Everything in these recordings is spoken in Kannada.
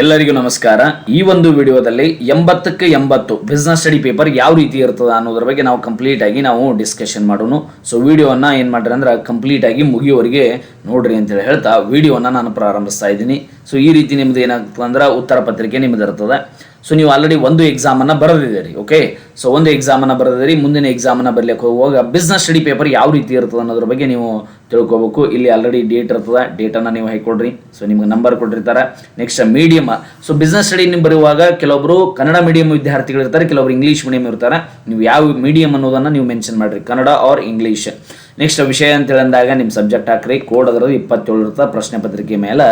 ಎಲ್ಲರಿಗೂ ನಮಸ್ಕಾರ. ಈ ಒಂದು ವಿಡಿಯೋದಲ್ಲಿ ಎಂಬತ್ತಕ್ಕೆ ಎಂಬತ್ತು ಬಿಸ್ನೆಸ್ ಸ್ಟಡಿ ಪೇಪರ್ ಯಾವ ರೀತಿ ಇರ್ತದೆ ಅನ್ನೋದ್ರ ಬಗ್ಗೆ ನಾವು ಕಂಪ್ಲೀಟ್ ಆಗಿ ನಾವು ಡಿಸ್ಕಷನ್ ಮಾಡೋಣ. ಸೊ ವಿಡಿಯೋವನ್ನು ಏನು ಮಾಡ್ರಿ ಅಂದ್ರೆ ಕಂಪ್ಲೀಟ್ ಆಗಿ ಮುಗಿಯೋರಿಗೆ ನೋಡ್ರಿ ಅಂತೇಳಿ ಹೇಳ್ತಾ ವಿಡಿಯೋನ ನಾನು ಪ್ರಾರಂಭಿಸ್ತಾ ಇದ್ದೀನಿ. ಸೊ ಈ ರೀತಿ ನಿಮ್ದು ಏನಾಗ್ತದೆ ಅಂದ್ರೆ ಉತ್ತರ ಪತ್ರಿಕೆ ನಿಮ್ದು ಇರ್ತದೆ ಸೊ ನೀವು ಆಲ್ರೆಡಿ ಒಂದು ಎಕ್ಸಾಮನ್ನು ಬರೆದಿದ್ದೀರಿ ಓಕೆ ಸೊ ಒಂದು ಎಕ್ಸಾಮನ್ನು ಬರೆದಿದ್ದೀರಿ, ಮುಂದಿನ ಎಕ್ಸಾಮನ್ನು ಬರಲಿಕ್ಕೆ ಹೋಗುವಾಗ ಬಿಸ್ನೆಸ್ ಸ್ಟಡಿ ಪೇಪರ್ ಯಾವ ರೀತಿ ಇರ್ತದೆ ಅನ್ನೋದ್ರ ಬಗ್ಗೆ ನೀವು ತಿಳ್ಕೊಬೇಕು. ಇಲ್ಲಿ ಆಲ್ರೆಡಿ ಡೇಟ್ ಇರ್ತದೆ ಡೇಟನ್ನು ನೀವು ಹಾಕೊಡ್ರಿ ಸೊ ನಿಮ್ಗೆ ನಂಬರ್ ಕೊಟ್ಟಿರ್ತಾರೆ. Next medium so business study ನೀವು ಬರುವಾಗ ಕೆಲವೊಬ್ರು ಕನ್ನಡ ಮೀಡಿಯಂ ವಿದ್ಯಾರ್ಥಿಗಳು ಇರ್ತಾರೆ ಕೆಲವೊಬ್ರು ಇಂಗ್ಲೀಷ್ ಮೀಡಿಯಂ ಇರ್ತಾರೆ. ನೀವು ಯಾವ ಮೀಡಿಯಂ ಅನ್ನೋದನ್ನು ನೀವು ಮೆನ್ಷನ್ ಮಾಡಿರಿ, ಕನ್ನಡ ಆರ್ ಇಂಗ್ಲೀಷ್ ನೆಕ್ಸ್ಟ್ ವಿಷಯ ಅಂತ ಹೇಳಿದಾಗ ನಿಮ್ಮ ಸಬ್ಜೆಕ್ಟ್ ಹಾಕ್ರಿ ಕೋಡ್ ಅದರದ್ದು ಇಪ್ಪತ್ತೇಳು ಇರ್ತದೆ, ಪ್ರಶ್ನೆ ಪತ್ರಿಕೆ ಮೇಲೆ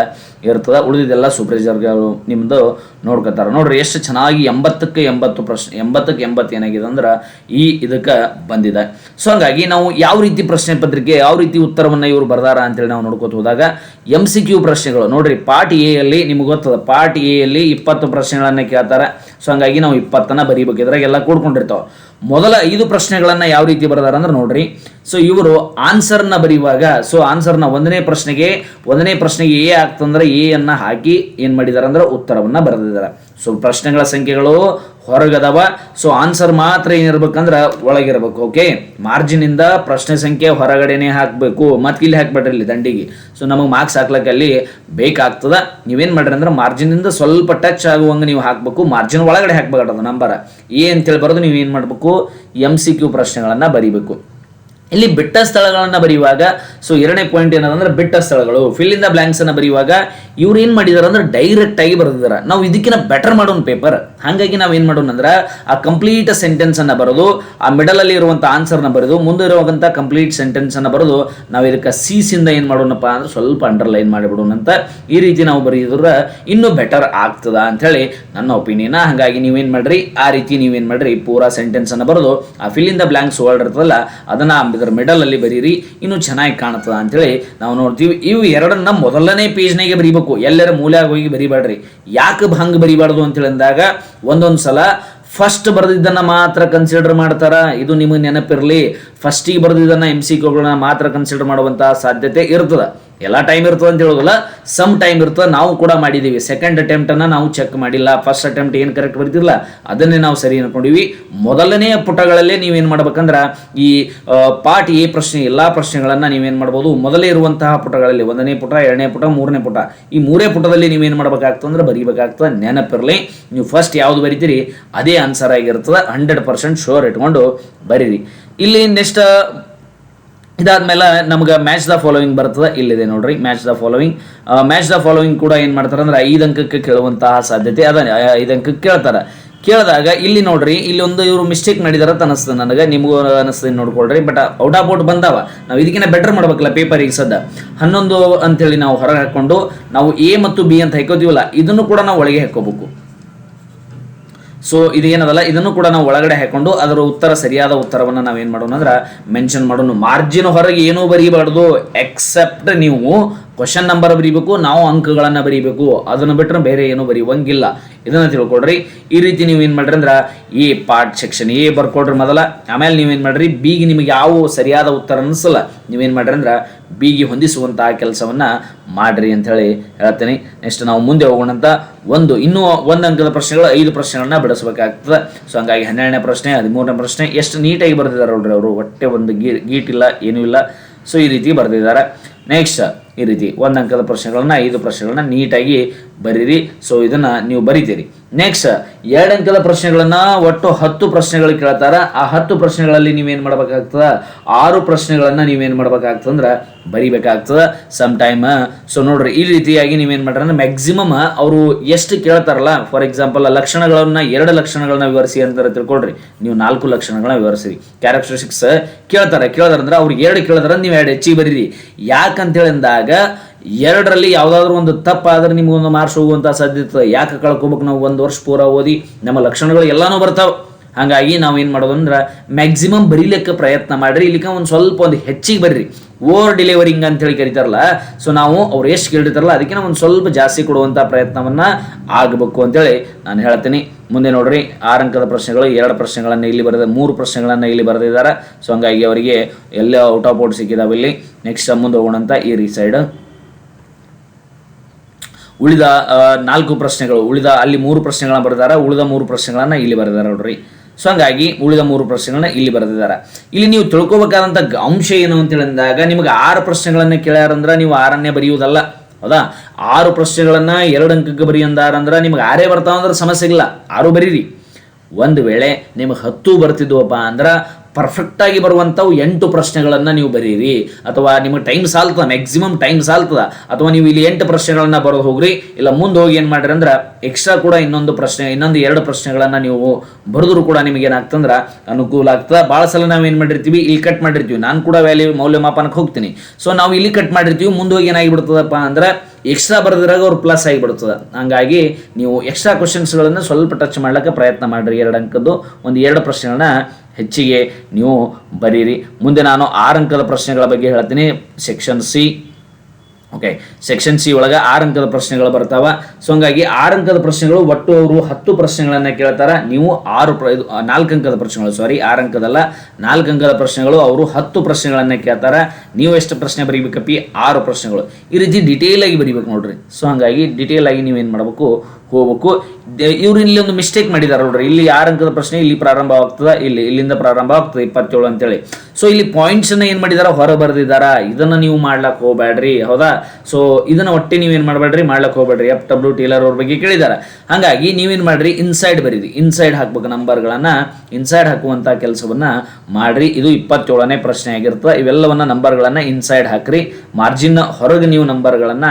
ಇರ್ತದೆ, ಉಳಿದಿದ್ದೆಲ್ಲ ಸೂಪರ್ವೈಸರ್ಗಳು ನಿಮ್ಮದು ನೋಡ್ಕೊತಾರೆ. ನೋಡ್ರಿ, ಎಷ್ಟು ಚೆನ್ನಾಗಿ ಎಂಬತ್ತಕ್ಕೆ ಎಂಬತ್ತು ಪ್ರಶ್ನೆ, ಎಂಬತ್ತಕ್ಕೆ ಎಂಬತ್ತು ಏನಾಗಿದೆ ಅಂದ್ರೆ ಈ ಇದಕ್ಕೆ ಬಂದಿದೆ. ಸೊ ಹಾಗಾಗಿ ನಾವು ಯಾವ ರೀತಿ ಪ್ರಶ್ನೆ ಪತ್ರಿಕೆ, ಯಾವ ರೀತಿ ಉತ್ತರವನ್ನು ಇವರು ಬರ್ದಾರ ಅಂತೇಳಿ ನಾವು ನೋಡ್ಕೋತ ಹೋದಾಗ ಎಂ ಸಿ ಕ್ಯೂ ಪ್ರಶ್ನೆಗಳು. ನೋಡ್ರಿ, ಪಾರ್ಟ್ ಎ ಅಲ್ಲಿ ನಿಮ್ಗೆ ಗೊತ್ತದ, ಪಾರ್ಟ್ ಎ ಅಲ್ಲಿ ಇಪ್ಪತ್ತು ಪ್ರಶ್ನೆಗಳನ್ನು ಕೇಳ್ತಾರೆ. ಸೊ ಹಂಗಾಗಿ ನಾವು ಇಪ್ಪತ್ತನ್ನ ಬರೀಬೇಕು ಇದ್ರಾಗೆಲ್ಲ ಕೂಡ್ಕೊಂಡಿರ್ತಾವೆ. ಮೊದಲ ಐದು ಪ್ರಶ್ನೆಗಳನ್ನ ಯಾವ ರೀತಿ ಬರೆದಾರ ಅಂದ್ರೆ ನೋಡ್ರಿ. ಸೊ ಇವರು ಆನ್ಸರ್ನ ಬರೆಯುವಾಗ ಸೊ ಆನ್ಸರ್ನ ಒಂದನೇ ಪ್ರಶ್ನೆಗೆ ಒಂದನೇ ಪ್ರಶ್ನೆಗೆ ಎ ಆಗ್ತಂದ್ರೆ ಎ ಅನ್ನ ಹಾಕಿ ಏನ್ ಮಾಡಿದಾರೆ ಅಂದ್ರೆ ಉತ್ತರವನ್ನ ಬರೆದಿದ್ದಾರೆ ಸೊ ಪ್ರಶ್ನೆಗಳ ಸಂಖ್ಯೆಗಳು ಹೊರಗದವ. ಸೊ ಆನ್ಸರ್ ಮಾತ್ರ ಏನಿರ್ಬೇಕಂದ್ರೆ ಒಳಗಿರ್ಬೇಕು ಓಕೆ ಮಾರ್ಜಿನ್ ಇಂದ ಪ್ರಶ್ನೆ ಸಂಖ್ಯೆ ಹೊರಗಡೆನೆ ಹಾಕಬೇಕು. ಮತ್ತು ಇಲ್ಲಿ ಹಾಕ್ಬೇಡ್ರಿ ಇಲ್ಲಿ ದಂಡಿಗೆ. ಸೊ ನಮಗೆ ಮಾರ್ಕ್ಸ್ ಹಾಕ್ಲಿಕ್ಕೆ ಅಲ್ಲಿ ಬೇಕಾಗ್ತದ. ನೀವೇನ್ ಮಾಡ್ರಿ ಅಂದ್ರೆ ಮಾರ್ಜಿನ್ ಇಂದ ಸ್ವಲ್ಪ ಟಚ್ ಆಗುವಂಗೆ ನೀವು ಹಾಕ್ಬೇಕು. ಮಾರ್ಜಿನ್ ಒಳಗಡೆ ಹಾಕ್ಬೇಕಾಗ್ತದ ನಂಬರ್ ಎ ಅಂತೇಳಿ ಬರೋದು ನೀವು ಏನು ಮಾಡಬೇಕು? ಎಂ ಸಿ ಕ್ಯೂ ಪ್ರಶ್ನೆಗಳನ್ನು ಬರೀಬೇಕು. ಇಲ್ಲಿ ಬಿಟ್ಟ ಸ್ಥಳಗಳನ್ನ ಬರೆಯುವಾಗ ಸೊ ಎರಡನೇ ಪಾಯಿಂಟ್ ಏನಂದ್ರೆ ಬಿಟ್ಟ ಸ್ಥಳಗಳು. ಫಿಲ್ ಇನ್ ದ ಬ್ಲಾಂಕ್ಸ್ ಅನ್ನ ಬರೆಯುವಾಗ, ಇವ್ರು ಏನ್ ಮಾಡಿದಾರೆ ಅಂದ್ರೆ ಡೈರೆಕ್ಟ್ ಆಗಿ ಬರೆದಿದ್ದಾರೆ ನಾವು ಇದಕ್ಕಿಂತ ಬೆಟರ್ ಮಾಡೋಣ ಪೇಪರ್ ಹಾಗಾಗಿ ನಾವು ಏನ್ ಮಾಡೋಣ ಅಂದ್ರೆ, ಆ ಕಂಪ್ಲೀಟ್ ಸೆಂಟೆನ್ಸ್ ಅನ್ನ ಬರೆದು, ಆ ಮಿಡಲ್ ಅಲ್ಲಿ ಇರುವಂತ ಆನ್ಸರ್ನ ಬರೆದು, ಮುಂದೆ ಇರುವಂತ ಕಂಪ್ಲೀಟ್ ಸೆಂಟೆನ್ಸ್ ಅನ್ನ ಬರೆದು, ನಾವು ಇದಕ್ಕೆ ಇಂದ ಏನ್ ಮಾಡೋಣಪ್ಪ ಅಂದ್ರೆ ಸ್ವಲ್ಪ ಅಂಡರ್ಲೈನ್ ಮಾಡಿಬಿಡೋಣ ಅಂತ ಈ ರೀತಿ ನಾವು ಬರೆಯಿದ್ರೆ ಇನ್ನೂ ಬೆಟರ್ ಆಗ್ತದ ಅಂತ ಹೇಳಿ ನನ್ನ ಒಪಿನಿಯನ್ ಹಾಗಾಗಿ ನೀವೇನ್ ಮಾಡ್ರಿ, ಆ ರೀತಿ ನೀವೇನ್ ಮಾಡ್ರಿ, ಪೂರಾ ಸೆಂಟೆನ್ಸ್ ಅನ್ನ ಬರೆದು, ಆ fill in the blanks word ಇರ್ತದಲ್ಲ, ಅದನ್ನ ಇದರ ಮಿಡಲ್ ಅಲ್ಲಿ ಬರೀರಿ, ಇನ್ನು ಚೆನ್ನಾಗಿ ಕಾಣುತ್ತದ ಅಂತೇಳಿ ನಾವು ನೋಡ್ತೀವಿ. ಇವು ಎರಡನ್ನ ಮೊದಲನೇ ಪೇಜ್ನಾಗೆ ಬರೀಬೇಕು. ಎಲ್ಲರ ಮೂಲೆ ಹೋಗಿ ಬರಿಬೇಡ್ರಿ ಯಾಕೆ ಹಂಗೆ ಬರಿಬಾರ್ದು ಅಂತೇಳಿ ಅಂದಾಗ, ಒಂದೊಂದು ಸಲ ಫಸ್ಟ್ ಬರೆದಿದ್ದನ್ನ ಮಾತ್ರ ಕನ್ಸಿಡರ್ ಮಾಡ್ತಾರೆ. ಇದು ನಿಮಗೆ ನೆನಪಿರಲಿ. ಫಸ್ಟಿಗೆ ಬರೆದಿದ್ದನ್ನ ಎಂ ಸಿ ಕ್ಯೂಗಳನ್ನ ಮಾತ್ರ ಕನ್ಸಿಡರ್ ಮಾಡುವಂತಹ ಸಾಧ್ಯತೆ ಇರ್ತದ. ಎಲ್ಲ ಟೈಮ್ ಇರ್ತದೆ ಅಂತ ಹೇಳೋದಿಲ್ಲ ಸಮ್ ಟೈಮ್ ಇರ್ತದೆ, ನಾವು ಕೂಡ ಮಾಡಿದ್ದೀವಿ ಸೆಕೆಂಡ್ ಅಟೆಂಪ್ಟನ್ನು ನಾವು ಚೆಕ್ ಮಾಡಿಲ್ಲ. ಫಸ್ಟ್ ಅಟೆಂಪ್ಟ್ ಏನು ಕರೆಕ್ಟ್ ಬರ್ತಿರಲ್ಲ ಅದನ್ನೇ ನಾವು ಸರಿ ಅನ್ಕೊಂಡಿವಿ. ಮೊದಲನೆಯ ಪುಟಗಳಲ್ಲೇ ನೀವೇನು ಮಾಡ್ಬೇಕಂದ್ರೆ, ಈ ಪಾಠ ಎ ಪ್ರಶ್ನೆ, ಎಲ್ಲಾ ಪ್ರಶ್ನೆಗಳನ್ನು ನೀವೇನು ಮಾಡ್ಬೋದು, ಮೊದಲೇ ಇರುವಂತಹ ಪುಟಗಳಲ್ಲಿ, ಒಂದನೇ ಪುಟ, ಎರಡನೇ ಪುಟ, ಮೂರನೇ ಪುಟ, ಈ ಮೂರೇ ಪುಟದಲ್ಲಿ ನೀವೇನು ಮಾಡ್ಬೇಕಾಗ್ತದೆ ಅಂದ್ರೆ ಬರೀಬೇಕಾಗ್ತದೆ, ನೆನಪಿರಲಿ. ನೀವು ಫಸ್ಟ್ ಯಾವ್ದು ಬರಿತೀರಿ, ಅದೇ ಆನ್ಸರ್ ಆಗಿರ್ತದೆ ಹಂಡ್ರೆಡ್ ಪರ್ಸೆಂಟ್ ಶೋರ್ ಇಟ್ಕೊಂಡು ಬರೀರಿ. ಇಲ್ಲಿ ನೆಕ್ಸ್ಟ್ ಇದಾದ್ಮೇಲೆ ನಮ್ಗೆ ಮ್ಯಾಚ್ ದ ಫಾಲೋವಿಂಗ್ ಬರ್ತದೆ. ಇಲ್ಲಿದೆ ನೋಡ್ರಿ match the following match the following ಕೂಡ ಏನು ಮಾಡ್ತಾರೆ ಅಂದ್ರೆ ಐದು ಅಂಕಕ್ಕೆ ಕೇಳುವಂತಹ ಸಾಧ್ಯತೆ ಅದ ಐದು ಅಂಕಕ್ಕೆ ಕೇಳ್ತಾರೆ. ಕೇಳಿದಾಗ ಇಲ್ಲಿ ನೋಡ್ರಿ, ಇಲ್ಲಿ ಒಂದು ಇವರು ಮಿಸ್ಟೇಕ್ ಮಾಡಿದಾರ ಅಂತ ಅನಿಸ್ತದೆ ನನಗೆ, ನಿಮಗೂ ಅನಿಸ್ತದೆ ನೋಡ್ಕೊಳ್ರಿ ಬಟ್ ಔಟ್ ಆಫ್ ಔಟ್ ಬಂದಾವ. ನಾವು ಇದಕ್ಕಿಂತ ಬೆಟರ್ ಮಾಡ್ಬೇಕಲ್ಲ ಪೇಪರ್ ಈಗ ಸದ್ದ ಹನ್ನೊಂದು ಅಂತೇಳಿ ನಾವು ಹೊರಗೆ ಹಾಕೊಂಡು, ನಾವು ಎ ಮತ್ತು ಬಿ ಅಂತ ಹಾಕೋತೀವಲ್ಲ, ಇದನ್ನು ಕೂಡ ನಾವು ಒಳಗೆ ಹಾಕೋಬೇಕು. ಸೊ ಇದು ಏನದಲ್ಲ, ಇದನ್ನು ಕೂಡ ನಾವು ಒಳಗಡೆ ಹಾಕೊಂಡು ಅದರ ಉತ್ತರ, ಸರಿಯಾದ ಉತ್ತರವನ್ನು ನಾವೇನು ಮಾಡೋಣ ಅಂದ್ರೆ ಮೆನ್ಷನ್ ಮಾಡೋಣ. ಮಾರ್ಜಿನ್ ಹೊರಗೆ ಏನೂ ಬರೀಬಾರ್ದು ಎಕ್ಸೆಪ್ಟ್ ನೀವು ಕ್ವಶನ್ ನಂಬರ್ ಬರೀಬೇಕು, ನಾವು ಅಂಕಗಳನ್ನು ಬರೀಬೇಕು. ಅದನ್ನು ಬಿಟ್ಟರೆ ಬೇರೆ ಏನು ಬರೆಯುವಂಗಿಲ್ಲ ಇದನ್ನ ತಿಳ್ಕೊಡ್ರಿ ಈ ರೀತಿ ನೀವು ಏನು ಮಾಡ್ರಿ ಅಂದ್ರೆ ಎ ಪಾರ್ಟ್ ಸೆಕ್ಷನ್ ಎ ಬರ್ಕೊಡ್ರಿ ಮೊದಲ. ಆಮೇಲೆ ನೀವೇನು ಮಾಡ್ರಿ ಬಿಗೆ ನಿಮಗೆ ಯಾವ ಸರಿಯಾದ ಉತ್ತರ ಅನಿಸಲ್ಲ ನೀವೇನು ಮಾಡ್ರಿ ಅಂದ್ರೆ ಬಿಗೆ ಹೊಂದಿಸುವಂತಹ ಕೆಲಸವನ್ನ ಮಾಡ್ರಿ ಅಂತ ಹೇಳಿ ಹೇಳ್ತೇನೆ. ನೆಕ್ಸ್ಟ್ ನಾವು ಮುಂದೆ ಹೋಗೋಣ ಅಂತ. ಒಂದು, ಇನ್ನೂ ಒಂದು ಅಂಕದ ಪ್ರಶ್ನೆಗಳು, ಐದು ಪ್ರಶ್ನೆಗಳನ್ನ ಬಿಡಿಸಬೇಕಾಗ್ತದೆ. ಸೊ ಹಂಗಾಗಿ ಹನ್ನೆರಡನೇ ಪ್ರಶ್ನೆ, ಹದಿಮೂರನೇ ಪ್ರಶ್ನೆ, ಎಷ್ಟು ನೀಟಾಗಿ ಬರೆದಿದ್ದಾರೆ ನೋಡ್ರಿ ಅವರು. ಹೊಟ್ಟೆ ಒಂದು ಗೀಟ್ ಗೀಟಿಲ್ಲ, ಏನೂ ಇಲ್ಲ. ಸೊ ಈ ರೀತಿ ಬರೆದಿದ್ದಾರೆ. ನೆಕ್ಸ್ಟ್ ಈ ರೀತಿ ಒಂದು ಅಂಕದ ಪ್ರಶ್ನೆಗಳನ್ನು ಐದು ಪ್ರಶ್ನೆಗಳನ್ನು ನೀಟಾಗಿ ಬರೀರಿ. ಸೊ ಇದನ್ನು ನೀವು ಬರಿತೀರಿ. ನೆಕ್ಸ್ಟ್ ಎರಡು ಅಂಕದ ಪ್ರಶ್ನೆಗಳನ್ನ ಒಟ್ಟು ಹತ್ತು ಪ್ರಶ್ನೆಗಳು ಕೇಳ್ತಾರ. ಆ ಹತ್ತು ಪ್ರಶ್ನೆಗಳಲ್ಲಿ ನೀವೇನು ಮಾಡ್ಬೇಕಾಗ್ತದ? ಆರು ಪ್ರಶ್ನೆಗಳನ್ನ ನೀವೇನು ಮಾಡ್ಬೇಕಾಗ್ತದ ಅಂದ್ರೆ ಬರಿಬೇಕಾಗ್ತದ ಸಮ್ ಟೈಮ್ ಸೊ ನೋಡ್ರಿ, ಈ ರೀತಿಯಾಗಿ ನೀವೇನು ಮಾಡ್ರ ಮ್ಯಾಕ್ಸಿಮಮ್ ಅವರು ಎಷ್ಟು ಕೇಳ್ತಾರಲ್ಲ ಫಾರ್ ಎಕ್ಸಾಂಪಲ್ ಲಕ್ಷಣಗಳನ್ನ, ಎರಡು ಲಕ್ಷಣಗಳನ್ನ ವಿವರಿಸಿ ಅಂತ ತಿಳ್ಕೊಳ್ರಿ. ನೀವು ನಾಲ್ಕು ಲಕ್ಷಣಗಳನ್ನ ವಿವರಿಸಿರಿ. ಕ್ಯಾರೆಕ್ಟರಿಸ್ಟಿಕ್ಸ್ ಕೇಳ್ತಾರೆ. ಕೇಳ್ದಾರಂದ್ರೆ ಅವ್ರಿಗೆ ಎರಡು ಕೇಳಿದ್ರೆ ನೀವು ಎರಡು ಹೆಚ್ಚಿಗೆ ಬರೀರಿ. ಯಾಕಂತ ಹೇಳಿದಾಗ ಎರಡರಲ್ಲಿ ಯಾವುದಾದ್ರೂ ಒಂದು ತಪ್ಪಾದ್ರೆ ನಿಮ್ಗೆ ಒಂದು ಮಾರ್ಕ್ಸ್ ಹೋಗುವಂತ ಸಾಧ್ಯತೆ ಯಾಕೆ ಕಳ್ಕೊಬೇಕು ನಾವು ಒಂದು ವರ್ಷ ಪೂರ ಓದಿ ನಮ್ಮ ಲಕ್ಷಣಗಳು ಎಲ್ಲಾನು ಬರ್ತಾವೆ. ಹಾಗಾಗಿ ನಾವು ಏನು ಮಾಡೋದು ಅಂದ್ರೆ ಮ್ಯಾಕ್ಸಿಮಮ್ ಬರೀಲಿಕ್ಕೆ ಪ್ರಯತ್ನ ಮಾಡ್ರಿ. ಇಲ್ಲಿಕ ಒಂದು ಸ್ವಲ್ಪ ಒಂದು ಹೆಚ್ಚಿಗೆ ಬರ್ರಿ. ಓವರ್ ಡಿಲಿವರಿಂಗ್ ಅಂತ ಹೇಳಿ ಕರಿತಾರಲ್ಲ ಸೊ ನಾವು ಅವ್ರು ಎಷ್ಟು ಕೇಳಿರ್ತಾರಲ್ಲ ಅದಕ್ಕೆ ಒಂದು ಸ್ವಲ್ಪ ಜಾಸ್ತಿ ಕೊಡುವಂಥ ಪ್ರಯತ್ನವನ್ನ ಆಗಬೇಕು ಅಂತೇಳಿ ನಾನು ಹೇಳ್ತೀನಿ. ಮುಂದೆ ನೋಡ್ರಿ, ಆರಂಕದ ಪ್ರಶ್ನೆಗಳು, ಎರಡು ಪ್ರಶ್ನೆಗಳನ್ನು ಇಲ್ಲಿ ಬರೆದ, ಮೂರು ಪ್ರಶ್ನೆಗಳನ್ನು ಇಲ್ಲಿ ಬರೆದಿದ್ದಾರೆ. ಸೊ ಹಂಗಾಗಿ ಅವರಿಗೆ ಎಲ್ಲ ಔಟ್ ಆಫ್ ಔಟ್ ಸಿಕ್ಕಿದಾವೆ ಇಲ್ಲಿ. ನೆಕ್ಸ್ಟ್ ಮುಂದೆ ಹೋಗೋಣ ಅಂತ ಈ ರೀ ಸೈಡ್ ಉಳಿದ ನಾಲ್ಕು ಪ್ರಶ್ನೆಗಳು, ಉಳಿದ ಅಲ್ಲಿ ಮೂರು ಪ್ರಶ್ನೆಗಳನ್ನ ಬರೆದಾರ, ಉಳಿದ ಮೂರು ಪ್ರಶ್ನೆಗಳನ್ನ ಇಲ್ಲಿ ಬರೆದಾರ ನೋಡ್ರಿ. ಸೊ ಹಂಗಾಗಿ ಉಳಿದ ಮೂರು ಪ್ರಶ್ನೆಗಳನ್ನ ಇಲ್ಲಿ ಬರೆದಿದ್ದಾರೆ. ಇಲ್ಲಿ ನೀವು ತಿಳ್ಕೊಬೇಕಾದಂಥ ಅಂಶ ಏನು ಅಂತ ಹೇಳಿದಾಗ ನಿಮಗೆ ಆರು ಪ್ರಶ್ನೆಗಳನ್ನ ಕೇಳ್ಯಾರಂದ್ರೆ ನೀವು ಆರನ್ನೇ ಬರೆಯುವುದಲ್ಲ. ಹೌದಾ? ಆರು ಪ್ರಶ್ನೆಗಳನ್ನು ಎರಡು ಅಂಕಕ್ಕೆ ಬರಿ ಅಂದಾರಂದ್ರೆ ನಿಮ್ಗೆ ಆರೇ ಬರ್ತಾವಂದ್ರೆ ಸಮಸ್ಯೆ ಇಲ್ಲ ಆರು ಬರೀರಿ. ಒಂದು ವೇಳೆ ನಿಮಗೆ ಹತ್ತು ಬರ್ತಿದ್ವಪ್ಪ ಅಂದ್ರೆ ಪರ್ಫೆಕ್ಟಾಗಿ ಬರುವಂಥವು ಎಂಟು ಪ್ರಶ್ನೆಗಳನ್ನು ನೀವು ಬರೀರಿ. ಅಥವಾ ನಿಮಗೆ ಟೈಮ್ ಸಾಲ್ತದ ಮ್ಯಾಕ್ಸಿಮಮ್ ಟೈಮ್ ಸಾಲ್ತದ. ಅಥವಾ ನೀವು ಇಲ್ಲಿ ಎಂಟು ಪ್ರಶ್ನೆಗಳನ್ನು ಬರೋದು ಹೋಗ್ರಿ. ಇಲ್ಲ, ಮುಂದೆ ಹೋಗಿ ಏನು ಮಾಡ್ರಿ ಅಂದ್ರೆ ಎಕ್ಸ್ಟ್ರಾ ಕೂಡ ಇನ್ನೊಂದು ಪ್ರಶ್ನೆ, ಇನ್ನೊಂದು ಎರಡು ಪ್ರಶ್ನೆಗಳನ್ನು ನೀವು ಬರೆದ್ರೂ ಕೂಡ ನಿಮಗೆ ಏನಾಗ್ತಂದ್ರೆ ಅನುಕೂಲ ಆಗ್ತದೆ. ಭಾಳ ಸಲ ನಾವು ಏನು ಮಾಡಿರ್ತೀವಿ, ಇಲ್ಲಿ ಕಟ್ ಮಾಡಿರ್ತೀವಿ. ನಾನು ಕೂಡ ವ್ಯಾಲ್ಯೂ ಮೌಲ್ಯಮಾಪನಕ್ಕೆ ಹೋಗ್ತೀನಿ. ಸೊ ನಾವು ಇಲ್ಲಿ ಕಟ್ ಮಾಡಿರ್ತೀವಿ, ಮುಂದೆ ಹೋಗಿ ಏನಾಗಿಬಿಡ್ತದಪ್ಪ ಅಂದ್ರೆ ಎಕ್ಸ್ಟ್ರಾ ಬರೆದ್ರಾಗ ಅವ್ರು ಪ್ಲಸ್ ಆಗಿಬಿಡ್ತದೆ ಹಂಗಾಗಿ ನೀವು ಎಕ್ಸ್ಟ್ರಾ ಕ್ವಶನ್ಸ್ಗಳನ್ನು ಸ್ವಲ್ಪ ಟಚ್ ಮಾಡ್ಲಿಕ್ಕೆ ಪ್ರಯತ್ನ ಮಾಡಿರಿ. ಎರಡು ಅಂಕದ್ದು, ಒಂದು ಎರಡು ಪ್ರಶ್ನೆಗಳನ್ನ ಹೆಚ್ಚಿಗೆ ನೀವು ಬರೀರಿ. ಮುಂದೆ ನಾನು ಆರು ಅಂಕದ ಪ್ರಶ್ನೆಗಳ ಬಗ್ಗೆ ಹೇಳ್ತೀನಿ. Section C okay section C ಒಳಗೆ ಆರು ಅಂಕದ ಪ್ರಶ್ನೆಗಳು ಬರ್ತಾವ. ಸೊ ಹಂಗಾಗಿ ಆರು ಅಂಕದ ಪ್ರಶ್ನೆಗಳು ಒಟ್ಟು ಅವರು ಹತ್ತು ಪ್ರಶ್ನೆಗಳನ್ನು ಕೇಳ್ತಾರೆ. ನೀವು ಆರು ಪ್ರ ಇದು, ನಾಲ್ಕು ಅಂಕದ ಪ್ರಶ್ನೆಗಳು ಸಾರಿ ಆರು ಅಂಕದಲ್ಲ. ನಾಲ್ಕು ಅಂಕದ ಪ್ರಶ್ನೆಗಳು ಅವರು ಹತ್ತು ಪ್ರಶ್ನೆಗಳನ್ನು ಕೇಳ್ತಾರೆ. ನೀವು ಎಷ್ಟು ಪ್ರಶ್ನೆ ಬರೀಬೇಕಪ್ಪಿ? ಆರು ಪ್ರಶ್ನೆಗಳು. ಈ ರೀತಿ ಡಿಟೇಲ್ ಆಗಿ ಬರೀಬೇಕು ನೋಡ್ರಿ. ಸೊ ಹಂಗಾಗಿ ಡಿಟೇಲ್ ಆಗಿ ನೀವೇನು ಮಾಡಬೇಕು? ಹೋಗ್ಬೇಕು. ಇವ್ರು ಇಲ್ಲಿ ಒಂದು ಮಿಸ್ಟೇಕ್ ಮಾಡಿದಾರೆ ನೋಡ್ರಿ. ಇಲ್ಲಿ ಯಾರ ಅಂಕದ ಪ್ರಶ್ನೆ ಇಲ್ಲಿ ಪ್ರಾರಂಭ ಆಗ್ತದ, ಇಲ್ಲಿ, ಇಲ್ಲಿಂದ ಪ್ರಾರಂಭ ಆಗ್ತದೆ, ಇಪ್ಪತ್ತೇಳು ಅಂತೇಳಿ. ಸೊ ಇಲ್ಲಿ ಪಾಯಿಂಟ್ಸ್ ಅನ್ನ ಏನ್ ಮಾಡಿದಾರ? ಹೊರ ಬರ್ದಿದಾರ ಇದನ್ನ ನೀವು ಮಾಡ್ಲಕ್ ಹೋಗ್ಬೇಡ್ರಿ ಹೌದಾ? ಸೊ ಇದನ್ನ ಒಟ್ಟೆ ನೀವೇನ್ ಮಾಡ್ಬೇಡ್ರಿ ಮಾಡ್ಲಕ್ ಹೋಗ್ಬೇಡ್ರಿ ಎಫ್ ಡಬ್ಲ್ಯೂ ಟೇಲರ್ ಅವ್ರ ಬಗ್ಗೆ ಕೇಳಿದಾರ. ಹಂಗಾಗಿ ನೀವೇನ್ ಮಾಡ್ರಿ? ಇನ್ಸೈಡ್ ಬರೀರಿ. ಇನ್ಸೈಡ್ ಹಾಕ್ಬೇಕು ನಂಬರ್ಗಳನ್ನ ಇನ್ಸೈಡ್ ಹಾಕುವಂತ ಕೆಲಸವನ್ನ ಮಾಡ್ರಿ. ಇದು ಇಪ್ಪತ್ತೇಳನೇ ಪ್ರಶ್ನೆ ಆಗಿರ್ತದೆ. ಇವೆಲ್ಲವನ್ನ ನಂಬರ್ಗಳನ್ನ ಇನ್ಸೈಡ್ ಹಾಕ್ರಿ. ಮಾರ್ಜಿನ್ ಹೊರಗೆ ನೀವು ನಂಬರ್ಗಳನ್ನ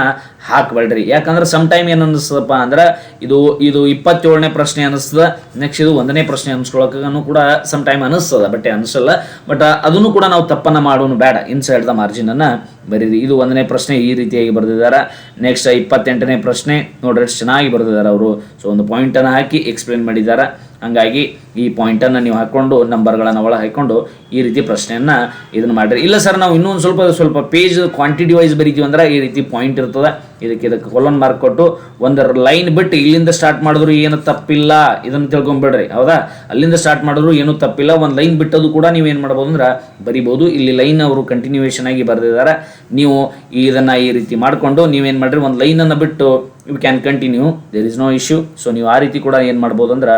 ಹಾಕ್ಬೇಡ್ರಿ ಯಾಕಂದ್ರೆ ಸಮ್ ಟೈಮ್ ಏನ್ ಅನಿಸ್ತದಪ್ಪ ಅಂದ್ರೆ ಇದು ಇದು ಇಪ್ಪತ್ತೇಳನೇ ಪ್ರಶ್ನೆ ಅನ್ನಿಸ್ತದೆ ನೆಕ್ಸ್ಟ್ ಇದು ಒಂದನೇ ಪ್ರಶ್ನೆ ಅನ್ಸ್ಕೊಳಕನು ಕೂಡ ಸಮ್ ಟೈಮ್ ಅನ್ನಿಸ್ತದ ಬಟ್ ಅನಿಸಲ್ಲ ಬಟ್ ಅದನ್ನು ಕೂಡ ನಾವು ತಪ್ಪನ್ನ ಮಾಡೋನು ಬೇಡ. ಇನ್ಸೈಡ್ ದ ಮಾರ್ಜಿನ್ ಅನ್ನ ಬರೀರಿ. ಇದು ಒಂದನೇ ಪ್ರಶ್ನೆ ಈ ರೀತಿಯಾಗಿ ಬರೆದಿದ್ದಾರೆ ನೆಕ್ಸ್ಟ್ ಇಪ್ಪತ್ತೆಂಟನೇ ಪ್ರಶ್ನೆ ನೋಡ್ರಿ, ಎಷ್ಟು ಚೆನ್ನಾಗಿ ಬರೆದಿದ್ದಾರೆ ಅವರು. ಸೊ ಒಂದು ಪಾಯಿಂಟ್ ಅನ್ನ ಹಾಕಿ ಎಕ್ಸ್ಪ್ಲೇನ್ ಮಾಡಿದ್ದಾರೆ ಹಂಗಾಗಿ ಈ ಪಾಯಿಂಟನ್ನು ನೀವು ಹಾಕ್ಕೊಂಡು ನಂಬರ್ಗಳನ್ನು ಒಳ ಹಾಕ್ಕೊಂಡು ಈ ರೀತಿ ಪ್ರಶ್ನೆಯನ್ನು ಇದನ್ನು ಮಾಡಿರಿ. ಇಲ್ಲ ಸರ್ ನಾವು ಇನ್ನೊಂದು ಸ್ವಲ್ಪ ಸ್ವಲ್ಪ ಪೇಜ್ ಕ್ವಾಂಟಿಟಿ ವೈಸ್ ಬರೀತೀವಿ ಅಂದ್ರೆ ಈ ರೀತಿ ಪಾಯಿಂಟ್ ಇರ್ತದೆ. ಇದಕ್ಕೆ ಇದಕ್ಕೆ ಕೊಲನ್ ಮಾರ್ಕ್ ಕೊಟ್ಟು ಒಂದರ ಲೈನ್ ಬಿಟ್ಟು ಇಲ್ಲಿಂದ ಸ್ಟಾರ್ಟ್ ಮಾಡಿದ್ರು ಏನು ತಪ್ಪಿಲ್ಲ. ಇದನ್ನು ತಿಳ್ಕೊಂಬಿಡ್ರಿ, ಹೌದಾ? ಅಲ್ಲಿಂದ ಸ್ಟಾರ್ಟ್ ಮಾಡಿದ್ರು ಏನು ತಪ್ಪಿಲ್ಲ. ಒಂದು ಲೈನ್ ಬಿಟ್ಟದು ಕೂಡ ನೀವು ಏನು ಮಾಡ್ಬೋದು ಅಂದ್ರೆ ಬರಿಬೋದು. ಇಲ್ಲಿ ಲೈನ್ ಅವರು ಕಂಟಿನ್ಯೂಯೇಷನ್ ಆಗಿ ಬರೆದಿದ್ದಾರೆ. ನೀವು ಇದನ್ನು ಈ ರೀತಿ ಮಾಡಿಕೊಂಡು ನೀವೇನು ಮಾಡಿರಿ, ಒಂದು ಲೈನನ್ನು ಬಿಟ್ಟು you can continue there is no issue so ನೀವು ಆ ರೀತಿ ಕೂಡ ಏನು ಮಾಡ್ಬೋದು ಅಂದ್ರೆ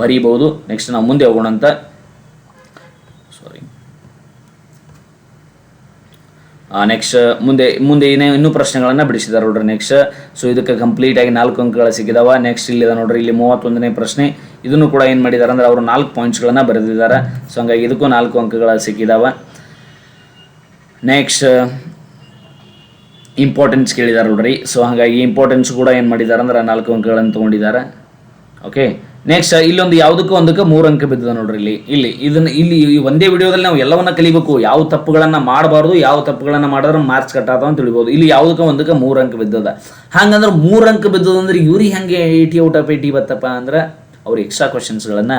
ಬರೀಬೋದು ನೆಕ್ಸ್ಟ್ ನಾವು ಮುಂದೆ ಹೋಗೋಣ ಅಂತ. ಸಾರಿ ನೆಕ್ಸ್ಟ್ ಮುಂದೆ ಮುಂದೆ ಏನೇ ಇನ್ನೂ ಪ್ರಶ್ನೆಗಳನ್ನು ಬಿಡಿಸಿದ್ದಾರೆ ನೋಡ್ರಿ ನೆಕ್ಸ್ಟ್ ಸೊ ಇದಕ್ಕೆ ಕಂಪ್ಲೀಟಾಗಿ ನಾಲ್ಕು ಅಂಕಗಳು ಸಿಕ್ಕಿದಾವ. ನೆಕ್ಸ್ಟ್ ಇಲ್ಲಿದೆ ನೋಡ್ರಿ, ಇಲ್ಲಿ ಮೂವತ್ತೊಂದನೇ ಪ್ರಶ್ನೆ. ಇದನ್ನು ಕೂಡ ಏನು ಮಾಡಿದ್ದಾರೆ ಅಂದ್ರೆ ಅವರು ನಾಲ್ಕು ಪಾಯಿಂಟ್ಸ್ಗಳನ್ನು ಬರೆದಿದ್ದಾರೆ. ಸೊ ಹಂಗಾಗಿ ಇದಕ್ಕೂ ನಾಲ್ಕು ಅಂಕಗಳು ಸಿಕ್ಕಿದಾವ. ನೆಕ್ಸ್ಟ್ ಇಂಪಾರ್ಟೆನ್ಸ್ ಕೇಳಿದಾರೆ ನೋಡ್ರಿ. ಸೊ ಹಾಗಾಗಿ ಇಂಪಾರ್ಟೆನ್ಸ್ ಕೂಡ ಏನು ಮಾಡಿದ್ದಾರೆ ಅಂದ್ರೆ ನಾಲ್ಕು ಅಂಕಗಳನ್ನು ತೊಗೊಂಡಿದ್ದಾರೆ ಓಕೆ ನೆಕ್ಸ್ಟ್ ಇಲ್ಲೊಂದು ಯಾವುದಕ್ಕೂ ಒಂದಕ್ಕೆ ಮೂರು ಅಂಕ ಬಿದ್ದದ ನೋಡ್ರಿ ಇಲ್ಲಿ. ಇಲ್ಲಿ, ಇದನ್ನ, ಇಲ್ಲಿ ಈ ಒಂದೇ ವಿಡಿಯೋದಲ್ಲಿ ನಾವು ಎಲ್ಲವನ್ನ ಕಲಿಬೇಕು. ಯಾವ ತಪ್ಪುಗಳನ್ನು ಮಾಡಬಾರ್ದು, ಯಾವ ತಪ್ಪುಗಳನ್ನು ಮಾಡಿದ್ರೆ ಮಾರ್ಕ್ಸ್ ಕಟ್ ಆತಾವ ಅಂತ ತಿಳಿಬೋದು. ಇಲ್ಲಿ ಯಾವುದಕ್ಕೆ ಒಂದಕ್ಕೆ ಮೂರು ಅಂಕ ಬಿದ್ದದ. ಹಂಗಂದ್ರೆ ಮೂರು ಅಂಕ ಬಿದ್ದದಂದ್ರೆ ಇವ್ರಿಗೆ ಹೆಂಗೆ ಏಟಿ ಔಟ್ ಆಫ್ ಏಯ್ಟಿ ಬತ್ತಪ್ಪ ಅಂದ್ರೆ ಅವ್ರು ಎಕ್ಸ್ಟ್ರಾ ಕ್ವಶನ್ಸ್ಗಳನ್ನು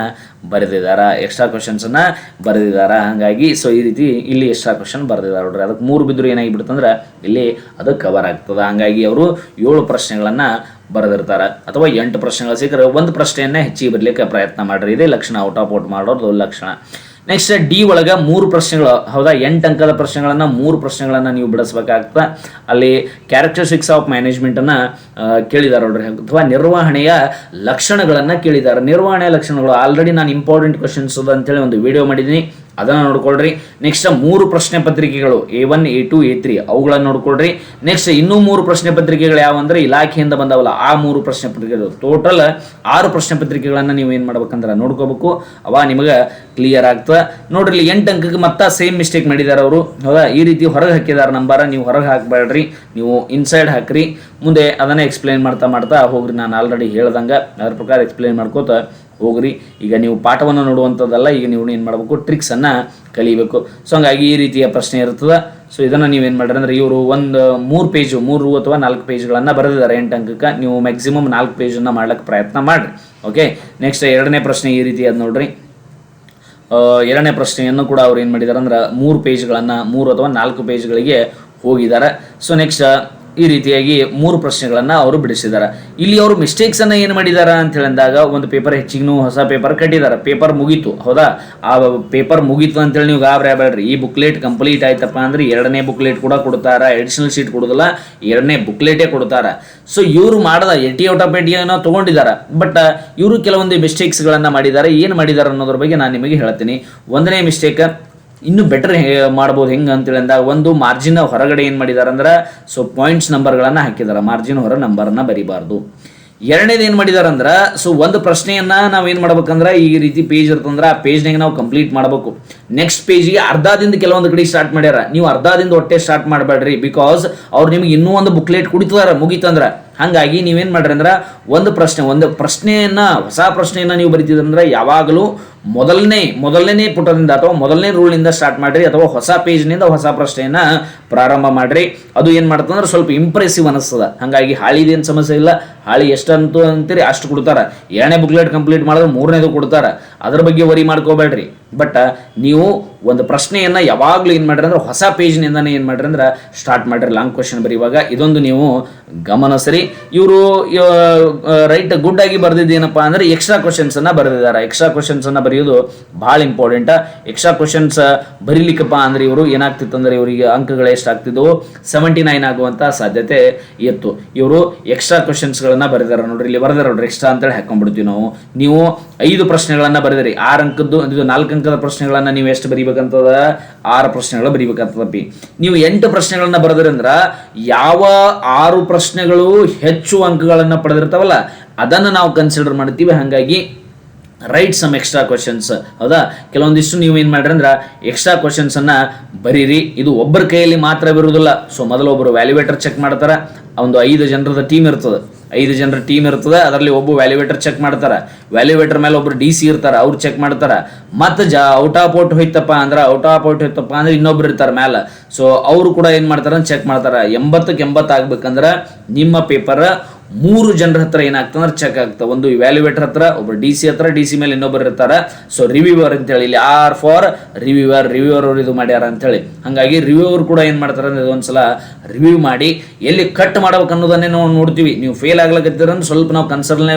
ಬರೆದಿದ್ದಾರೆ ಎಕ್ಸ್ಟ್ರಾ ಕ್ವಶನ್ಸನ್ನು ಬರೆದಿದ್ದಾರೆ ಹಾಗಾಗಿ ಸೊ ಈ ರೀತಿ ಇಲ್ಲಿ ಎಕ್ಸ್ಟ್ರಾ ಕ್ವಶನ್ ಬರೆದಿದ್ದಾರೆ ನೋಡ್ರಿ. ಅದಕ್ಕೆ ಮೂರು ಬಿದ್ದರು ಏನಾಗಿಬಿಡುತ್ತಂದ್ರೆ ಇಲ್ಲಿ ಅದು ಕವರ್ ಆಗ್ತದೆ. ಹಾಗಾಗಿ ಅವರು ಏಳು ಪ್ರಶ್ನೆಗಳನ್ನು ಬರೆದಿರ್ತಾರೆ. ಅಥವಾ ಎಂಟು ಪ್ರಶ್ನೆಗಳು ಸಿಕ್ಕರೆ ಒಂದು ಪ್ರಶ್ನೆಯನ್ನೇ ಹೆಚ್ಚಿಗೆ ಬರಲಿಕ್ಕೆ ಪ್ರಯತ್ನ ಮಾಡಿರಿ. ಇದೇ ಲಕ್ಷಣ ಔಟ್ ಆಫ್ ಔಟ್ ಮಾಡೋದು ಲಕ್ಷಣ. ನೆಕ್ಸ್ಟ್ ಡಿ ಒಳಗೆ ಮೂರು ಪ್ರಶ್ನೆಗಳು, ಹೌದಾ? ಎಂಟು ಅಂಕದ ಪ್ರಶ್ನೆಗಳನ್ನು ಮೂರು ಪ್ರಶ್ನೆಗಳನ್ನು ನೀವು ಬಿಡಿಸ್ಬೇಕಾಗ್ತದೆ. ಅಲ್ಲಿ ಕ್ಯಾರೆಕ್ಟರಿಸ್ಟಿಕ್ಸ್ ಆಫ್ ಮ್ಯಾನೇಜ್ಮೆಂಟನ್ನು ಕೇಳಿದ್ದಾರೆ ನೋಡ್ರಿ. ಅಥವಾ ನಿರ್ವಹಣೆಯ ಲಕ್ಷಣಗಳನ್ನು ಕೇಳಿದ್ದಾರೆ ನಿರ್ವಹಣೆಯ ಲಕ್ಷಣಗಳು. ಆಲ್ರೆಡಿ ನಾನು ಇಂಪಾರ್ಟೆಂಟ್ ಕ್ವಶನ್ಸ್ ಅಂತೇಳಿ ಒಂದು ವಿಡಿಯೋ ಮಾಡಿದ್ದೀನಿ. ಅದನ್ನು ನೋಡ್ಕೊಳ್ರಿ. ನೆಕ್ಸ್ಟ್ ಮೂರು ಪ್ರಶ್ನೆ ಪತ್ರಿಕೆಗಳು. A one A two A three ಅವುಗಳನ್ನು ನೋಡ್ಕೊಳ್ರಿ. ನೆಕ್ಸ್ಟ್ ಇನ್ನೂ ಮೂರು ಪ್ರಶ್ನೆ ಪತ್ರಿಕೆಗಳು ಯಾವ ಇಲಾಖೆಯಿಂದ ಬಂದವಲ್ಲ. ಆ ಮೂರು ಪ್ರಶ್ನೆ ಪತ್ರಿಕೆಗಳು. ಟೋಟಲ್ ಆರು ಪ್ರಶ್ನೆ ಪತ್ರಿಕೆಗಳನ್ನು ನೀವು ಏನು ಮಾಡ್ಬೇಕಂದ್ರೆ ನೋಡ್ಕೋಬೇಕು. ಅವ ನಿಮಗೆ ಕ್ಲಿಯರ್ ಆಗ್ತದೆ. ನೋಡ್ರಿ ಎಂಟು ಅಂಕಕ್ಕೆ ಮತ್ತೆ ಸೇಮ್ ಮಿಸ್ಟೇಕ್ ಮಾಡಿದ್ದಾರೆ ಅವರು. ಹೌದಾ? ಈ ರೀತಿ ಹೊರಗೆ ಹಾಕಿದ್ದಾರೆ ನಂಬರ. ನೀವು ಹೊರಗೆ ಹಾಕಬೇಡ್ರಿ. ನೀವು ಇನ್ಸೈಡ್ ಹಾಕ್ರಿ. ಮುಂದೆ ಅದನ್ನೇ ಎಕ್ಸ್ಪ್ಲೈನ್ ಮಾಡ್ತಾ ಮಾಡ್ತಾ ಹೋಗ್ರಿ. ನಾನು ಆಲ್ರೆಡಿ ಹೇಳ್ದಂಗೆ ಅದ್ರ ಪ್ರಕಾರ ಎಕ್ಸ್ಪ್ಲೈನ್ ಮಾಡ್ಕೋತ ಹೋಗ್ರಿ. ಈಗ ನೀವು ಪಾಠವನ್ನು ನೋಡುವಂಥದ್ದಲ್ಲ, ಈಗ ನೀವು ಏನು ಮಾಡಬೇಕು? ಟ್ರಿಕ್ಸನ್ನು ಕಲಿಬೇಕು. ಸೊ ಹಂಗಾಗಿ ಈ ರೀತಿಯ ಪ್ರಶ್ನೆ ಇರ್ತದೆ. ಸೊ ಇದನ್ನು ಏನು ಮಾಡ್ರಿ ಅಂದ್ರೆ, ಇವರು ಒಂದು ಮೂರು ಪೇಜು ಮೂರು ಅಥವಾ ನಾಲ್ಕು ಪೇಜ್ಗಳನ್ನು ಬರೆದಿದ್ದಾರೆ ಎಂಟು ಅಂಕಕ್ಕೆ. ನೀವು ಮ್ಯಾಕ್ಸಿಮಮ್ ನಾಲ್ಕು ಪೇಜನ್ನು ಮಾಡ್ಲಿಕ್ಕೆ ಪ್ರಯತ್ನ ಮಾಡಿರಿ. ಓಕೆ ನೆಕ್ಸ್ಟ್ ಎರಡನೇ ಪ್ರಶ್ನೆ ಈ ರೀತಿ ಅದು ನೋಡ್ರಿ. ಎರಡನೇ ಪ್ರಶ್ನೆಯನ್ನು ಕೂಡ ಅವ್ರು ಏನು ಮಾಡಿದ್ದಾರೆ ಅಂದ್ರೆ, ಮೂರು ಪೇಜ್ಗಳನ್ನು ಮೂರು ಅಥವಾ ನಾಲ್ಕು ಪೇಜ್ಗಳಿಗೆ ಹೋಗಿದ್ದಾರೆ ಸೊ ನೆಕ್ಸ್ಟ್ ಈ ರೀತಿಯಾಗಿ ಮೂರು ಪ್ರಶ್ನೆಗಳನ್ನು ಅವರು ಬಿಡಿಸಿದ್ದಾರೆ. ಇಲ್ಲಿ ಅವರು ಮಿಸ್ಟೇಕ್ಸನ್ನು ಏನು ಮಾಡಿದ್ದಾರೆ ಅಂತ ಹೇಳಿದಾಗ ಒಂದು ಪೇಪರ್ ಹೆಚ್ಚಿಗೂ ಹೊಸ ಪೇಪರ್ ಕಟ್ಟಿದ್ದಾರೆ. ಪೇಪರ್ ಮುಗೀತು. ಹೌದಾ? ಆ ಪೇಪರ್ ಮುಗೀತು ಅಂತೇಳಿ ನೀವು ಗಾಬರಿ ಆಗಬೇಡ್ರಿ. ಈ ಬುಕ್ಲೆಟ್ ಕಂಪ್ಲೀಟ್ ಆಯ್ತಪ್ಪ ಅಂದ್ರೆ ಎರಡನೇ ಬುಕ್ಲೆಟ್ ಕೂಡ ಕೊಡ್ತಾರ? ಎಡಿಷನಲ್ ಶೀಟ್ ಕೊಡೋದಿಲ್ಲ. ಎರಡನೇ ಬುಕ್ಲೆಟೇ ಕೊಡ್ತಾರೆ? ಸೊ ಇವರು ಮಾಡದ ಎಟಿ ಔಟ್ ಆಫ್ ಎಟಿ ಏನೋ ತೊಗೊಂಡಿದ್ದಾರೆ ಬಟ್ ಇವರು ಕೆಲವೊಂದು ಮಿಸ್ಟೇಕ್ಸ್ಗಳನ್ನು ಮಾಡಿದ್ದಾರೆ ಏನು ಮಾಡಿದ್ದಾರೆ ಅನ್ನೋದ್ರ ಬಗ್ಗೆ ನಾನು ನಿಮಗೆ ಹೇಳ್ತೀನಿ. ಒಂದನೇ ಮಿಸ್ಟೇಕ್ ಇನ್ನು ಬೆಟರ್ ಮಾಡ್ಬೋದು ಹೆಂಗೆ ಅಂತೇಳಿ ಅಂದಾಗ ಒಂದು ಮಾರ್ಜಿನ್ ಹೊರಗಡೆ ಏನು ಮಾಡಿದ್ದಾರೆ ಅಂದ್ರೆ ಸೊ ಪಾಯಿಂಟ್ಸ್ ನಂಬರ್ಗಳನ್ನು ಹಾಕಿದ್ದಾರೆ ಮಾರ್ಜಿನ್ ಹೊರ ನಂಬರನ್ನು ಬರಿಬಾರ್ದು. ಎರಡನೇದು ಏನು ಮಾಡಿದಾರಂದ್ರೆ ಸೊ ಒಂದು ಪ್ರಶ್ನೆಯನ್ನ ನಾವು ಏನು ಮಾಡ್ಬೇಕಂದ್ರೆ, ಈ ರೀತಿ ಪೇಜ್ ಇರ್ತಂದ್ರೆ ಆ ಪೇಜ್ನಾಗ ನಾವು ಕಂಪ್ಲೀಟ್ ಮಾಡಬೇಕು. ನೆಕ್ಸ್ಟ್ ಪೇಜಿಗೆ ಅರ್ಧದಿಂದ ಕೆಲವೊಂದು ಕಡೆ ಸ್ಟಾರ್ಟ್ ಮಾಡ್ಯಾರ. ನೀವು ಅರ್ಧದಿಂದ ಒಟ್ಟೆ ಸ್ಟಾರ್ಟ್ ಮಾಡಬೇಡ್ರಿ ಬಿಕಾಸ್ ಅವ್ರು ನಿಮಗೆ ಇನ್ನೂ ಒಂದು ಬುಕ್ಲೆಟ್ ಕುಡಿತಾರ ಮುಗೀತಂದ್ರೆ. ಹಾಗಾಗಿ ನೀವೇನು ಮಾಡ್ರಿ ಅಂದ್ರೆ ಒಂದು ಪ್ರಶ್ನೆ, ಒಂದು ಪ್ರಶ್ನೆಯನ್ನು, ಹೊಸ ಪ್ರಶ್ನೆಯನ್ನು ನೀವು ಬರಿತಿದ್ರಂದ್ರೆ ಯಾವಾಗಲೂ ಮೊದಲನೇ ಮೊದಲನೇ ಪುಟದಿಂದ ಅಥವಾ ಮೊದಲನೇ ರೂಲ್ನಿಂದ ಸ್ಟಾರ್ಟ್ ಮಾಡಿರಿ ಅಥವಾ ಹೊಸ ಪೇಜ್ನಿಂದ ಹೊಸ ಪ್ರಶ್ನೆಯನ್ನು ಪ್ರಾರಂಭ ಮಾಡಿರಿ. ಅದು ಏನು ಮಾಡ್ತಂದ್ರೆ ಸ್ವಲ್ಪ ಇಂಪ್ರೆಸಿವ್ ಅನಿಸ್ತದ. ಹಾಗಾಗಿ ಹಾಳಿದೇನು ಸಮಸ್ಯೆ ಇಲ್ಲ. ಹಾಳಿ ಎಷ್ಟಂತೂ ಅಂತೀರಿ ಅಷ್ಟು ಕೊಡ್ತಾರೆ. ಎರಡನೇ ಬುಕ್ಲೆಟ್ ಕಂಪ್ಲೀಟ್ ಮಾಡಿದ್ರೆ ಮೂರನೇದು ಕೊಡ್ತಾರೆ. ಅದ್ರ ಬಗ್ಗೆ ವರಿ ಮಾಡ್ಕೋಬೇಡ್ರಿ. ಬಟ್ ನೀವು ಒಂದು ಪ್ರಶ್ನೆಯನ್ನು ಯಾವಾಗಲೂ ಏನು ಮಾಡ್ರಿ ಅಂದ್ರೆ ಹೊಸ ಪೇಜ್ನಿಂದನೇ ಏನು ಮಾಡ್ರಿ ಅಂದ್ರೆ ಸ್ಟಾರ್ಟ್ ಮಾಡ್ರಿ. ಲಾಂಗ್ ಕ್ವಶನ್ ಬರೆಯುವಾಗ ಇದೊಂದು ನೀವು ಗಮನಿಸ್ರಿ ಇವರು ರೈಟ್ ಗುಡ್ ಆಗಿ ಬರೆದಿದ್ದೇನಪ್ಪ ಅಂದ್ರೆ ಎಕ್ಸ್ಟ್ರಾ ಕ್ವಶನ್ಸನ್ನು ಬರೆದಿದ್ದಾರೆ. ಎಕ್ಸ್ಟ್ರಾ ಕ್ವಶನ್ಸ್ ಅನ್ನ ಬರೆಯೋದು ಭಾಳ ಇಂಪಾರ್ಟೆಂಟ್ ಎಕ್ಸ್ಟ್ರಾ ಕ್ವಶನ್ಸ್ ಬರೀಲಿಕ್ಕಪ್ಪ ಅಂದ್ರೆ ಇವರು ಏನಾಗ್ತಿತ್ತು ಅಂದ್ರೆ ಇವರಿಗೆ ಅಂಕಗಳು ಎಷ್ಟಾಗ್ತಿದ್ದವು ಸೆವೆಂಟಿ ನೈನ್ ಆಗುವಂಥ ಸಾಧ್ಯತೆ ಇತ್ತು. ಇವರು ಎಕ್ಸ್ಟ್ರಾ ಕ್ವಶನ್ಸ್ಗಳನ್ನು ಬರೆದಾರೆ ನೋಡ್ರಿ. ಇಲ್ಲಿ ಬರೆದಾರೆ ನೋಡ್ರಿ. ಎಕ್ಸ್ಟ್ರಾ ಅಂತೇಳಿ ಹಾಕೊಂಡ್ಬಿಡ್ತೀವಿ ನಾವು. ನೀವು ಐದು ಪ್ರಶ್ನೆಗಳನ್ನ ಬರೆದಿರಿ. ಆರು ಅಂಕದ್ದು, ಇದು ನಾಲ್ಕು ಅಂಕದ ಪ್ರಶ್ನೆಗಳನ್ನ ನೀವು ಎಷ್ಟು ಬರಿಬೇಕಂತದ? ಆರು ಪ್ರಶ್ನೆಗಳು ಬರೀಬೇಕಂತದ ಬಿ. ನೀವು ಎಂಟು ಪ್ರಶ್ನೆಗಳನ್ನ ಬರೆದ್ರಿ ಅಂದ್ರ ಯಾವ ಆರು ಪ್ರಶ್ನೆಗಳು ಹೆಚ್ಚು ಅಂಕಗಳನ್ನ ಪಡೆದಿರ್ತಾವಲ್ಲ, ಅದನ್ನ ನಾವು ಕನ್ಸಿಡರ್ ಮಾಡ್ತೀವಿ. ಹಾಗಾಗಿ ರೈಟ್ ಸಮ್ ಎಕ್ಸ್ಟ್ರಾ ಕ್ವಶನ್ಸ್ ಹೌದಾ? ಕೆಲವೊಂದಿಷ್ಟು ನೀವು ಏನು ಮಾಡ್ರಿ ಅಂದ್ರೆ ಎಕ್ಸ್ಟ್ರಾ ಕ್ವಶನ್ಸ್ ಅನ್ನ ಬರೀರಿ. ಇದು ಒಬ್ಬರ ಕೈಯಲ್ಲಿ ಮಾತ್ರ ಬರುವುದಿಲ್ಲ. ಸೊ ಮೊದಲು ಒಬ್ಬರು ವ್ಯಾಲ್ಯುವೇಟರ್ ಚೆಕ್ ಮಾಡ್ತಾರೆ. ಒಂದು ಐದು ಜನರದ ಟೀಮ್ ಇರ್ತದೆ. ಐದು ಜನರ ಟೀಮ್ ಇರ್ತದೆ, ಅದರಲ್ಲಿ ಒಬ್ಬ ವ್ಯಾಲ್ಯುವೇಟರ್ ಚೆಕ್ ಮಾಡ್ತಾರೆ. ವ್ಯಾಲ್ಯುವೇಟರ್ ಮೇಲೆ ಒಬ್ರು ಡಿ ಸಿ ಇರ್ತಾರೆ, ಅವ್ರು ಚೆಕ್ ಮಾಡ್ತಾರೆ. ಮತ್ತೆ ಜಾ ಔಟ್ ಆಫ್ ಔಟ್ ಹೋಯ್ತಪ್ಪ ಅಂದ್ರೆ ಔಟ್ ಆಫ್ ಔಟ್ ಹೋಯ್ತಪ್ಪ ಅಂದ್ರೆ ಇನ್ನೊಬ್ರು ಇರ್ತಾರೆ ಮೇಲೆ ಸೊ ಅವರು ಕೂಡ ಏನು ಮಾಡ್ತಾರೆ ಚೆಕ್ ಮಾಡ್ತಾರೆ. ಎಂಬತ್ತಕ್ಕೆ ಎಂಬತ್ತು ಆಗ್ಬೇಕಂದ್ರೆ ನಿಮ್ಮ ಪೇಪರ್ ಮೂರು ಜನರ ಹತ್ರ ಏನಾಗ್ತಂದ್ರೆ ಚೆಕ್ ಆಗ್ತದೆ. ಒಂದು ವ್ಯಾಲ್ಯುವೇಟರ್ ಹತ್ರ ಒಬ್ಬ ಡಿ ಸಿ ಹತ್ರ ಡಿ ಸಿ ಮೇಲೆ ಇನ್ನೊಬ್ಬರು ಇರ್ತಾರೆ. ಸೊ ರಿವ್ಯೂವರ್ ಅಂತೇಳಿ ಇಲ್ಲಿ ಆರ್ ಫಾರ್ ರಿವ್ಯೂವರ್ ರಿವ್ಯೂವರ್ ಅವರು ಇದು ಮಾಡ್ಯಾರ ಅಂತೇಳಿ ಹಾಗಾಗಿ ರಿವ್ಯೂವರ್ ಕೂಡ ಏನು ಮಾಡ್ತಾರೆ ಅಂದ್ರೆ ಒಂದ್ಸಲ ರಿವ್ಯೂ ಮಾಡಿ, ಎಲ್ಲಿ ಕಟ್ ಮಾಡ್ಬೇಕು ಅನ್ನೋದನ್ನೇ ನಾವು ನೋಡ್ತೀವಿ. ನೀವು ಫೇಲ್ ಆಗ್ಲಕತ್ತೀರ ಸ್ವಲ್ಪ ನಾವು ಕನ್ಸರ್ನ್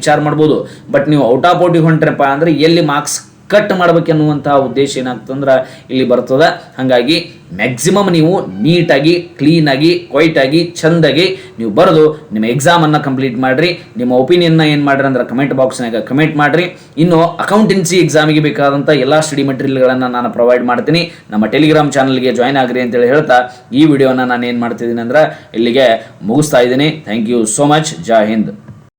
ವಿಚಾರ ಮಾಡ್ಬೋದು. ಬಟ್ ನೀವು ಔಟ್ ಆಫ್ ಔಟಿಗೆ ಹೊಂಟ್ರಪ್ಪ ಅಂದ್ರೆ ಎಲ್ಲಿ ಮಾರ್ಕ್ಸ್ ಕಟ್ ಮಾಡ್ಬೇಕೆನ್ನುವಂತಹ ಉದ್ದೇಶ ಏನಾಗ್ತಂದ್ರೆ ಇಲ್ಲಿ ಬರ್ತದೆ. ಹಾಗಾಗಿ ಮ್ಯಾಕ್ಸಿಮಮ್ ನೀವು ನೀಟಾಗಿ ಕ್ಲೀನಾಗಿ ಕ್ವೈಟಾಗಿ ಚಂದಾಗಿ ನೀವು ಬರೆದು ನಿಮ್ಮ ಎಕ್ಸಾಮನ್ನು ಕಂಪ್ಲೀಟ್ ಮಾಡಿರಿ. ನಿಮ್ಮ ಒಪಿನಿಯನ್ನ ಏನು ಮಾಡ್ರಿ ಅಂದ್ರೆ ಕಮೆಂಟ್ ಬಾಕ್ಸ್ನಾಗ ಕಮೆಂಟ್ ಮಾಡಿರಿ. ಇನ್ನು ಅಕೌಂಟೆನ್ಸಿ ಎಕ್ಸಾಮಿಗೆ ಬೇಕಾದಂಥ ಎಲ್ಲ ಸ್ಟಡಿ ಮೆಟೀರಿಯಲ್ಗಳನ್ನು ನಾನು ಪ್ರೊವೈಡ್ ಮಾಡ್ತೀನಿ. ನಮ್ಮ ಟೆಲಿಗ್ರಾಮ್ ಚಾನಲ್ಗೆ ಜಾಯ್ನ್ ಆಗ್ರಿ ಅಂತೇಳಿ ಹೇಳ್ತಾ ಈ ವಿಡಿಯೋನ ನಾನು ಏನು ಮಾಡ್ತಿದ್ದೀನಿ ಅಂದ್ರೆ ಇಲ್ಲಿಗೆ ಮುಗಿಸ್ತಾ ಇದ್ದೀನಿ. ಥ್ಯಾಂಕ್ ಯು ಸೋ ಮಚ್ ಜಾ ಹಿಂದ್